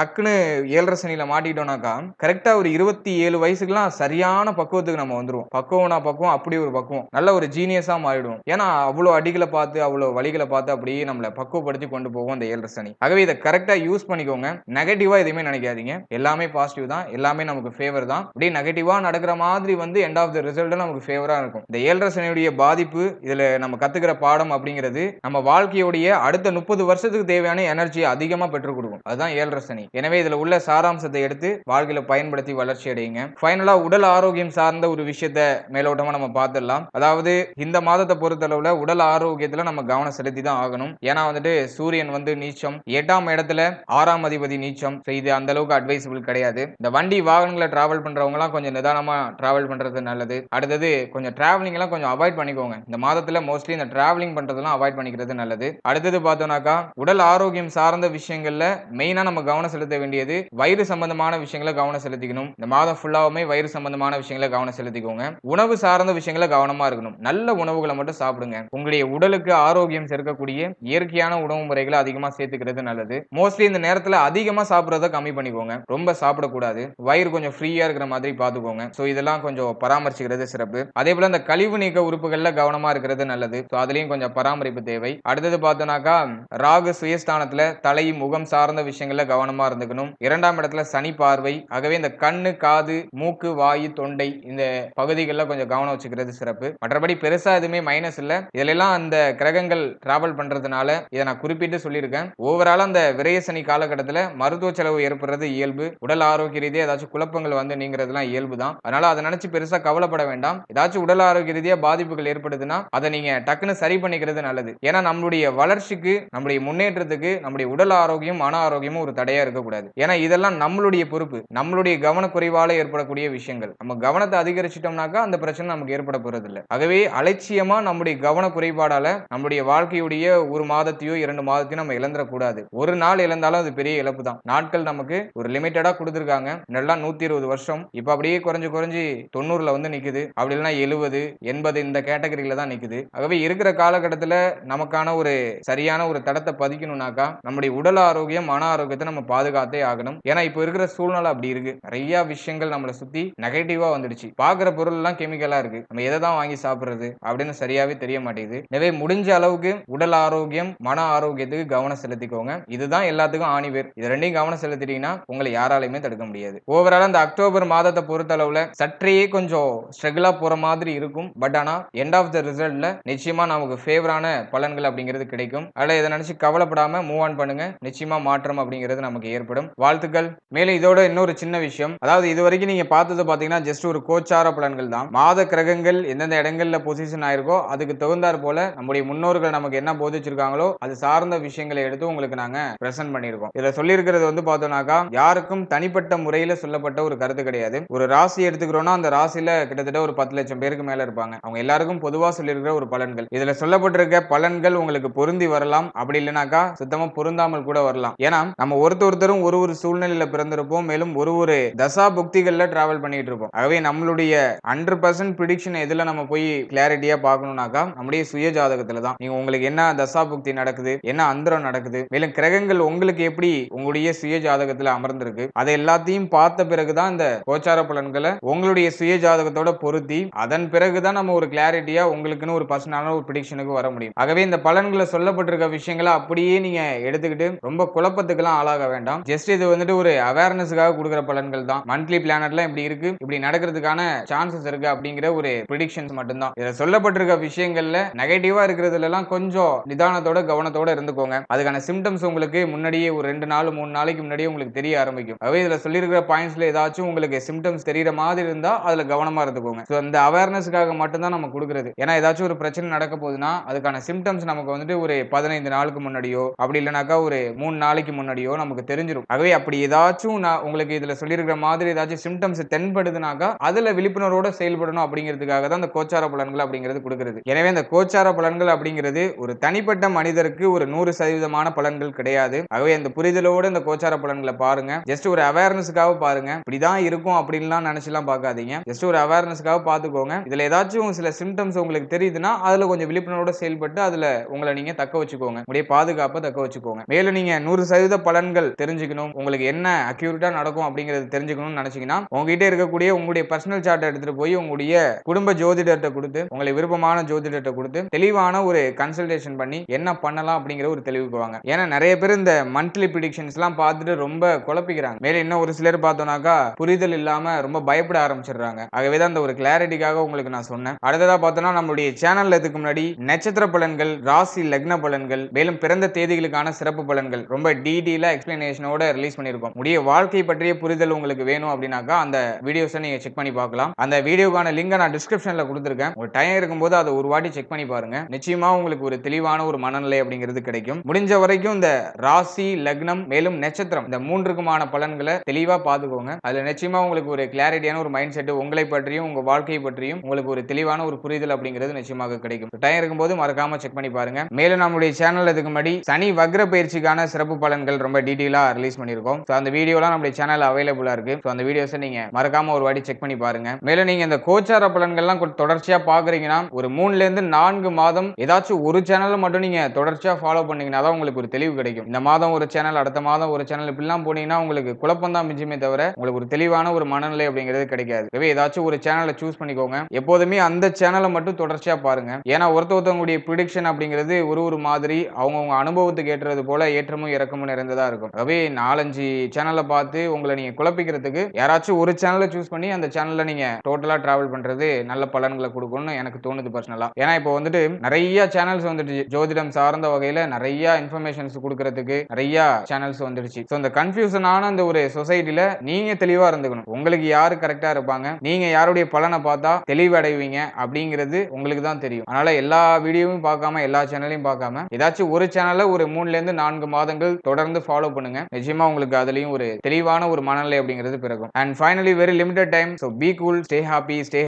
டக்குன்னு ஏழரை சனியில மாட்டிட்டோம்னாக்கா கரெக்டா ஒரு இருபத்தி ஏழு வயசுக்குலாம் சரியான பக்குவத்துக்கு நம்ம வந்துருவோம். பக்குவம்னா பக்குவம் அப்படி ஒரு பக்குவம். நல்ல ஒரு ஜீனியஸா மாறிடுவோம். ஏன்னா அவ்வளவு அடிகளை பார்த்து அவ்வளவு வழிகளை பார்த்து அப்படியே நம்மளை பக்குவப்படுத்தி கொண்டு போவோம் அந்த ஏழரை சனி. ஆகவே இதை கரெக்டா யூஸ் பண்ணிக்கோங்க. நெகட்டிவா எதுவுமே நினைக்காதீங்க. எல்லாமே பாசிட்டிவ் தான். எல்லாமே நமக்கு ஃபேவர் தான். அப்படியே நெகட்டிவா நடக்கிற மாதிரி வந்து எண்ட் ஆஃப் த ரிசல்ட் நமக்கு ஃபேவரா இருக்கும். இந்த ஏழரை சனியுடைய பாதிப்பு இதுல நம்ம கத்துக்கிற பாடம் அப்படிங்கிறது நம்ம வாழ்க்கையுடைய அடுத்த முப்பது வருஷத்துக்கு தேவையான எனர்ஜி அதிகமா பெற்றுக் கொடுக்கும். அதுதான் ஏழரை சனி எனவே இதுல உள்ள சாராம்சத்தை எடுத்து வாழ்க்கையில பயன்படுத்தி வளர்ச்சி அடையுங்க. ஃபைனலா உடல் ஆரோக்கியம் சார்ந்த ஒரு விஷயத்த மேலோட்டமா நம்ம பார்த்துடலாம். அதாவது இந்த மாதத்தை பொறுத்தளவுல உடல் ஆரோக்கியத்துல நம்ம கவனம் செலுத்தி தான் ஆகணும். ஏன்னா வந்துட்டு சூரியன் வந்து நீச்சம் எட்டாம் இடத்துல ஆறாம் அதிபதி நீச்சம் செய்து இது அந்த அளவுக்கு அட்வைசபிள் கிடையாது. இந்த வண்டி வாகனங்களை டிராவல் பண்றவங்க எல்லாம் கொஞ்சம் நிதானமா டிராவல் பண்றது நல்லது. அடுத்தது கொஞ்சம் டிராவலிங் எல்லாம் கொஞ்சம் அவாய்ட் பண்ணிக்கோங்க. இந்த மாதத்துல மோஸ்ட்லி இந்த டிராவலிங் பண்றதெல்லாம் அவாய்ட் பண்ணிக்கிறது நல்லது. அடுத்தது பார்த்தோம்னாக்கா உடல் ஆரோக்கியம் சார்ந்த விஷயங்கள்ல மெயினா நம்ம கவனம் செலுத்த வேண்டியது வயிறு சம்பந்தமான விஷயங்களை கவனம் செலுத்திக்கணும். இந்த மாதம் ஃபுல்லாவுமே வயிறு சம்பந்தமான விஷயங்களை கவனம் செலுத்திக்கோங்க. உணவு சார்ந்த விஷயங்களை கவனமா இருக்கணும். நல்ல உணவுகளை மட்டும் சாப்பிடுங்க. உங்களுடைய உடலுக்கு ஆரோக்கியம் சேர்க்கக்கூடிய இயற்கையான உணவு முறைகளை அதிகமா சேர்த்துக்கிறது நல்லது. மோஸ்ட்லி இந்த நேரத்துல அதிகமா சாப்பிட்றத கம்மி பண்ணிக்கோங்க. ரொம்ப சாப்பிடக்கூடாது. வயிறு கொஞ்சம் ஃப்ரீயா இருக்கிற மாதிரி பாத்துக்கோங்க ஸோ இதெல்லாம் கொஞ்சம் பராமரிச்சுக்கிறது சிறப்பு. அதே போல இந்த கழிவு நீக்க உறுப்புகள்ல கவனமா இருக்கிறது நல்லது. ஸோ அதுலயும் கொஞ்சம் பராமரிப்பு தேவை. அடுத்தது பார்த்தோம்னாக்கா ராகு சுயஸ்தானத்துல தலை முகம் சார்ந்த விஷயங்கள்ல கவனமா இருந்துக்கணும். இரண்டாம் இடத்துல சனி பார்வை. ஆகவே இந்த கண்ணு காது மூக்கு வாயு தொண்டை இந்த பகுதிகளில் கொஞ்சம் கவனம் வச்சுக்கிறது சிறப்பு. மற்றபடி பெருசா எதுவுமே மைனஸ் இல்ல. இதுல எல்லாம் அந்த கிரகங்கள் டிராவல் பண்றதுனால இதை நான் குறிப்பிட்டு சொல்லியிருக்கேன். ஓவரால் அந்த விரயசனி காலகட்டத்தில் மருத்துவ செலவு ஏற்படுறது இயல்பு. உடல் ஆரோக்கிய ரீதியாக ஏதாச்சும் குழப்பங்கள் வந்து நீங்கிறதுலாம் இயல்பு தான். அதனால அதை நினைச்சு பெருசா கவலைப்பட வேண்டாம். ஏதாச்சும் உடல் ஆரோக்கிய ரீதியாக பாதிப்புகள் ஏற்படுதுன்னா அதை நீங்க டக்குன்னு சரி பண்ணிக்கிறது நல்லது. ஏன்னா நம்மளுடைய வளர்ச்சிக்கு நம்முடைய முன்னேற்றத்துக்கு நம்முடைய உடல் ஆரோக்கியம் மன ஆரோக்கியமும் ஒரு தடையா இருக்கக்கூடாது. ஏன்னா இதெல்லாம் நம்மளுடைய பொறுப்பு. நம்மளுடைய கவனக்குறைவால ஏற்படக்கூடிய விஷயங்கள். நம்ம கவனத்தை அதிகரிச்சிட்டோம்னாக்கா அந்த பிரச்சனை நமக்கு ஏற்பட போறது இல்லை ஆகவே அலட்சியமா நம்முடைய கவன குறைபாடால நம்முடைய வாழ்க்கையுடைய ஒரு மாதத்தையோ இரண்டு மாதத்தையோ நம்ம இழந்துடக்கூடாது. ஒரு நாள் இழந்தாலும் அது பெரிய இழப்பு தான் நாட்கள் நமக்கு ஒரு லிமிட்டடா கொடுத்துருக்காங்க. நல்லா நூத்தி இருபது வருஷம். இப்ப அப்படியே குறைஞ்சு குறைஞ்சு தொண்ணூறுல வந்து நிக்குது. அப்படி இல்லைன்னா எழுபது எண்பது இந்த கேட்டகரியில தான் நிக்குது. ஆகவே இருக்கிற காலகட்டத்துல நமக்கான ஒரு சரியான ஒரு தடத்தை பதிக்கணும்னாக்கா நம்முடைய உடல் ஆரோக்கியம் மன ஆரோக்கியத்தை நம்ம பாதுகாத்தே ஆகணும். ஏன்னா இப்போ இருக்கிற சூழ்நிலை அப்படி இருக்கு. நிறைய விஷயங்கள் நம்மளை சுத்தி நெகட்டிவா வந்துடுச்சு. பாக்குற பொருள் எல்லாம் கெமிக்கலா இருக்கு. நம்ம எதை தான் வாங்கி சாப்பிடுறது அப்படின்னு சரியாவே தெரிய மாட்டேங்குது. எனவே முடிஞ்ச அளவுக்கு உடல் ஆரோக்கியம் மன ஆரோக்கியத்துக்கு கவனம் செலுத்திக்கோங்க. இதுதான் எல்லாத்துக்கும் ஆணிவேர் இது ரெண்டையும் கவனம் செலுத்திட்டீங்கன்னா உங்களை யாராலையுமே தடுக்க முடியாது. ஓவரால் அந்த அக்டோபர் மாதத்தை பொறுத்த அளவுல சற்றையே கொஞ்சம் ஸ்ட்ரகிளா போற மாதிரி இருக்கும். பட் ஆனா எண்ட் ஆஃப் த ரிசல்ட்ல நிச்சயமா நமக்கு ஃபேவரான பலன்கள் அப்படிங்கிறது கிடைக்கும். அதில் இதை நினைச்சு கவலைப்படாம மூவ் ஆன் பண்ணுங்க. நிச்சயமா மாற்றம் அப்படிங்கிறது நமக்கு ஏற்படும். வாழ்த்துக்கள். மேலும் இதோட இன்னொரு சின்ன விஷயம். அதாவது இது வரைக்கும் நீங்க பார்த்தது பாத்தீங்கன்னா ஜஸ்ட் ஒரு கோச்சார பலன்கள் தான். மாத கிரகங்கள் எந்தெந்த இடங்கள்ல பொசிஷன் ஆயிருக்கோ அதுக்கு தகுந்தார் போல நம்முடைய முன்னோர்கள் நமக்கு என்ன போதிச்சிருக்காங்களோ அது சார்ந்த விஷயங்களை எடுத்து உங்களுக்கு நாங்க பிரசன்ட் பண்ணியிருக்கோம். இதுல சொல்லியிருக்கிறது வந்து பார்த்தோம்னாக்கா யாருக்கும் தனிப்பட்ட முறையில சொல்லப்பட்ட ஒரு கருத்து கிடையாது. ஒரு ராசி எடுத்துக்கிறோம்னா அந்த ராசியில கிட்டத்தட்ட ஒரு பத்து லட்சம் பேருக்கு மேல இருப்பாங்க. அவங்க எல்லாருக்கும் பொதுவா சொல்லியிருக்கிற ஒரு பலன்கள். இதுல சொல்லப்பட்டிருக்க பலன்கள் உங்களுக்கு பொருந்தி வரலாம். அப்படி இல்லைனாக்கா சுத்தமா பொருந்தாமல் கூட வரலாம். ஏன்னா நம்ம ஒருத்தர் ஒருத்தரும் ஒரு ஒரு சூழ்நிலையில பிறந்திருப்போம். மேலும் ஒரு ஒரு தசா புக்திகள்ல டிராவல் பண்ணிட்டு இருப்போம். ஆகவே நம்மளுடைய ஹண்ட்ரட் பர்சன்ட் ப்ரிடிக்ஷன் எதுல நம்ம போய் கிளாரிட்டியா பார்க்கணும்னாக்கா நம்முடைய சுய ஜாதகத்துல தான். நீங்க உங்களுக்கு என்ன தசா புக்தி நடக்குது என்ன அந்தரம் நடக்குது மேலும் கிரகங்கள் உங்களுக்கு எப்படி உங்களுடைய சுய ஜாதகத்துல அமர்ந்திருக்கு அதை எல்லாத்தையும் பார்த்த பிறகுதான் இந்த கோச்சார பலன்களை உங்களுடைய சுய ஜாதகத்தோட பொருத்தி அதன் பிறகுதான் நம்ம ஒரு கிளாரிட்டியா உங்களுக்குன்னு ஒரு பர்சனான ஒரு ப்ரிடிக்ஷனுக்கு வர முடியும். ஆகவே இந்த பலன்களை சொல்லப்பட்டிருக்க விஷயங்களை அப்படியே நீங்க எடுத்துக்கிட்டு ரொம்ப குழப்பத்துக்கெல்லாம் ஆளாக வேண்டாம். ஜஸ்ட் இது வந்துட்டு ஒரு அவேர்னஸுக்காக கொடுக்குற பலன்கள் தான். மந்த்லி பிளானட்லாம் இப்படி இருக்கு. இப்படி நடக்கிறதுக்கான சான்சஸ் இருக்கு அப்படிங்கிற ஒரு ப்ரிடிக்ஷன்ஸ் மட்டும்தான். இதுல சொல்லப்பட்டிருக்க விஷயங்கள்ல நெகட்டிவா இருக்கிறதுல எல்லாம் கொஞ்சம் நிதானத்தோட கவனத்தோட இருந்துக்கோங்க. அதுக்கான சிம்டம்ஸ் உங்களுக்கு முன்னாடியே ஒரு ரெண்டு நாள் மூணு நாளைக்கு முன்னாடியே உங்களுக்கு தெரிய ஆரம்பிக்கும். அவை இதுல சொல்லியிருக்கிற பாயிண்ட்ஸ்ல ஏதாச்சும் உங்களுக்கு சிம்டம்ஸ் தெரியிற மாதிரி இருந்தா அதுல கவனமா இருந்துக்கோங்க. ஸோ அந்த அவேர்னஸ்க்காக மட்டும்தான் நம்ம கொடுக்குறது. ஏன்னா ஏதாச்சும் ஒரு பிரச்சனை நடக்க போகுதுன்னா அதுக்கான சிம்டம்ஸ் நமக்கு வந்துட்டு ஒரு பதினைந்து நாளுக்கு முன்னாடியோ அப்படி இல்லைனாக்கா ஒரு மூணு நாளைக்கு முன்னாடியோ நமக்கு தெரிஞ்சிடும் ஆகவே அப்படி ஏதாச்சும் நான் உங்களுக்கு இதுல சொல்லியிருக்கிற மாதிரி ஏதாச்சும் சிம்டம்ஸ் தென்படுதுனாக்கா அதுல விழிப்புணர்வோட செயல்படணும் அப்படிங்கிறதுக்காக தான் அந்த கோச்சார பலன்கள் அப்படிங்கிறது கொடுக்கிறது. எனவே அந்த கோச்சார பலன்கள் அப்படிங்கிறது ஒரு தனிப்பட்ட மனிதருக்கு ஒரு நூறு சதவீதமான பலன்கள் கிடையாது. ஆகவே அந்த புரிதலோடு இந்த கோச்சார பலன்களை பாருங்க. ஜஸ்ட் ஒரு அவேர்னஸ்க்காக பாருங்க. இப்படிதான் இருக்கும் அப்படின்லாம் நினைச்சுலாம் பார்க்காதீங்க. ஜஸ்ட் ஒரு அவேர்னஸ்க்காக பார்த்துக்கோங்க. இதுல ஏதாச்சும் சில சிம்டம்ஸ் உங்களுக்கு தெரியுதுன்னா அதுல கொஞ்சம் விழிப்புணர்வோட செயல்பட்டு அதுல உங்களை நீங்க தக்க வச்சுக்கோங்க. உங்களுடைய பாதுகாப்பை தக்க வச்சுக்கோங்க. மேலும் நீங்க நூறு சதவீத பலன்கள் தெரிஞ்சுக்கணும். உங்களுக்கு என்ன அக்யூரேட்டா நடக்கும் அப்படிங்கறது தெரிஞ்சுக்கணும்னு நினைச்சீங்கன்னா உங்ககிட்ட இருக்கக்கூடிய உங்களுடைய பர்சனல் சார்ட் எடுத்துட்டு போய் உங்களுடைய குடும்ப ஜோதிடர்கிட்ட கொடுத்து உங்களுக்கு விருப்பமான ஜோதிடர்கிட்ட கொடுத்து தெளிவான ஒரு கன்சல்டேஷன் பண்ணி என்ன பண்ணலாம் அப்படிங்கிற ஒரு தெளிவு போவாங்க ஏன்னா நிறைய பேர் இந்த மந்த்லி ப்ரிடிக்ஷன்ஸ் எல்லாம் பார்த்துட்டு ரொம்ப குழப்பிக்கிறாங்க. மேலும் இன்னும் ஒரு சிலர் பார்த்தோம்னாக்கா புரிதல் இல்லாம ரொம்ப பயப்பட ஆரம்பிச்சிடுறாங்க. ஆகவே தான் அந்த ஒரு கிளாரிட்டிக்காக உங்களுக்கு நான் சொன்னேன். அடுத்ததா பார்த்தோம்னா நம்மளுடைய சேனல்ல இதுக்கு முன்னாடி நட்சத்திர பலன்கள் ராசி லக்ன பலன்கள் மேலும் பிறந்த தேதிகளுக்கான சிறப்பு பலன்கள் ரொம்ப டீடெயில் டீட்டெயிலா எக்ஸ்பிளனேஷனோட ரிலீஸ் பண்ணியிருக்கோம் உடைய வாழ்க்கை பற்றிய புரிதல் உங்களுக்கு வேணும் அப்படின்னாக்கா அந்த வீடியோஸை நீங்க செக் பண்ணி பார்க்கலாம். அந்த வீடியோக்கான லிங்கை நான் டிஸ்கிரிப்ஷன்ல கொடுத்துருக்கேன். ஒரு டைம் இருக்கும்போது அதை ஒரு வாட்டி செக் பண்ணி பாருங்க. நிச்சயமா உங்களுக்கு ஒரு தெளிவான ஒரு மனநிலை அப்படிங்கிறது கிடைக்கும். முடிஞ்ச வரைக்கும் இந்த ராசி லக்னம் மேலும் நட்சத்திரம் இந்த மூன்றுக்குமான பலன்களை தெளிவா பார்த்துக்கோங்க. அதுல நிச்சயமா உங்களுக்கு ஒரு கிளாரிட்டியான ஒரு மைண்ட் செட் உங்களை பற்றியும் உங்க வாழ்க்கையை பற்றியும் உங்களுக்கு ஒரு தெளிவான ஒரு புரிதல் அப்படிங்கிறது நிச்சயமாக கிடைக்கும். டைம் இருக்கும்போது மறக்காம செக் பண்ணி பாருங்க. மேலும் நம்முடைய சேனல் இதுக்கு முன்னாடி சனி வக்ர பயிற்சிக்கான சிறப்பு பலன்கள் ரொம்ப டீட்டெயிலாக ரிலீஸ் பண்ணியிருக்கோம். ஸோ அந்த வீடியோலாம் நம்மளுடைய சேனல் அவைலபிளாக இருக்கு. ஸோ அந்த வீடியோஸை நீங்கள் மறக்காம ஒரு வாட்டி செக் பண்ணி பாருங்க. மேலும் நீங்கள் இந்த கோச்சார பலன்கள்லாம் தொடர்ச்சியாக பார்க்குறீங்கன்னா ஒரு மூணுலேருந்து நான்கு மாதம் ஏதாச்சும் ஒரு சேனலை மட்டும் நீங்கள் தொடர்ச்சியாக ஃபாலோ பண்ணீங்கன்னா தான் உங்களுக்கு ஒரு தெளிவு கிடைக்கும். இந்த மாதம் ஒரு சேனல் அடுத்த மாதம் ஒரு சேனல் இப்படிலாம் போனீங்கன்னா உங்களுக்கு குழப்பம் தான் மிஞ்சுமே தவிர உங்களுக்கு ஒரு தெளிவான ஒரு மனநிலை அப்படிங்கிறது கிடைக்காது. ஏதாச்சும் ஒரு சேனலை சூஸ் பண்ணிக்கோங்க. எப்போதுமே அந்த சேனலை மட்டும் தொடர்ச்சியாக பாருங்க. ஏன்னா ஒருத்த ஒருத்தவங்களுடைய ப்ரிடிக்ஷன் அப்படிங்கிறது ஒரு ஒரு மாதிரி அவங்கவுங்க அனுபவத்துக்கு ஏற்றது போல ஏற்றமும் இறக்கமும் நிறைந்தது இருக்கும். எனவே நாலஞ்சு சேனலை பார்த்து உங்களை நீங்க குழப்பிக்கிறதுக்கு யாராச்சும் ஒரு சேனலை சூஸ் பண்ணி அந்த சேனல்ல நீங்க டோட்டலா டிராவல் பண்றது நல்ல பலன்களை கொடுக்கும்னு எனக்கு தோணுது பர்சனலா ஏன்னா இப்போ வந்துட்டு நிறைய சேனல்ஸ் வந்துடுச்சு. ஜோதிடம் சார்ந்த வகையில நிறைய இன்ஃபர்மேஷன்ஸ் கொடுக்கறதுக்கு நிறைய சேனல்ஸ் வந்துடுச்சு. ஸோ இந்த கன்ஃபியூஷனான அந்த ஒரு சொசைட்டில நீங்க தெளிவா இருந்துக்கணும். உங்களுக்கு யாரு கரெக்டா இருப்பாங்க? நீங்க யாருடைய பலனை பார்த்தா தெளிவடைவீங்க அப்படிங்கிறது உங்களுக்கு தான் தெரியும். அதனால எல்லா வீடியோவும் பார்க்காம எல்லா சேனலையும் பார்க்காம ஏதாச்சும் ஒரு சேனலை ஒரு மூணுல இருந்து நான்கு மாதங்கள் தொடர்ந்து ஃபாலோ பண்ணுங்க. நிச்சயமா உங்களுக்கு அதுலயும் ஒரு தெளிவான ஒரு மனநிலை அப்படிங்கிறது பிறகும் and finally very limited time so be cool stay happy stay